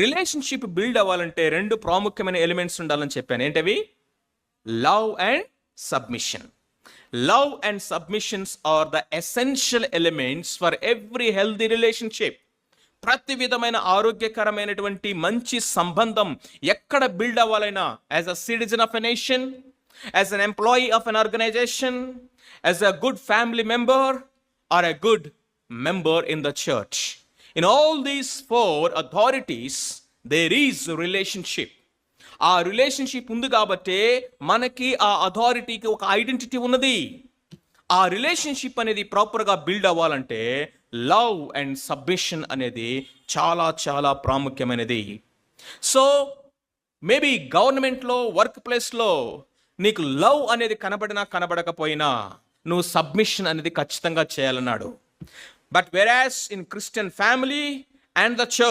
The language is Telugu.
రిలేషన్షిప్ బిల్డ్ అవ్వాలంటే రెండు ప్రాముఖ్యమైన ఎలిమెంట్స్ ఉండాలని చెప్పాను. ఏంటవి? Love and submission. Love and submissions are the essential elements for every healthy relationship. ప్రతి విధమైన ఆరోగ్యకరమైనటువంటి మంచి సంబంధం ఎక్కడ build అవ్వాలైనా as a citizen of a nation as an employee of an organisation as a good family member or a good member in the church in all these four authorities there is relationship ఆ రిలేషన్షిప్ ఉంది కాబట్టే మనకి ఆ అథారిటీకి ఒక ఐడెంటిటీ ఉన్నది. ఆ రిలేషన్షిప్ అనేది ప్రాపర్గా బిల్డ్ అవ్వాలంటే లవ్ అండ్ సబ్మిషన్ అనేది చాలా చాలా ప్రాముఖ్యమైనది. సో మేబీ గవర్నమెంట్లో వర్క్ ప్లేస్లో నీకు లవ్ అనేది కనబడినా కనబడకపోయినా నువ్వు సబ్మిషన్ అనేది ఖచ్చితంగా చేయాలన్నాడు. But whereas in Christian family and the church,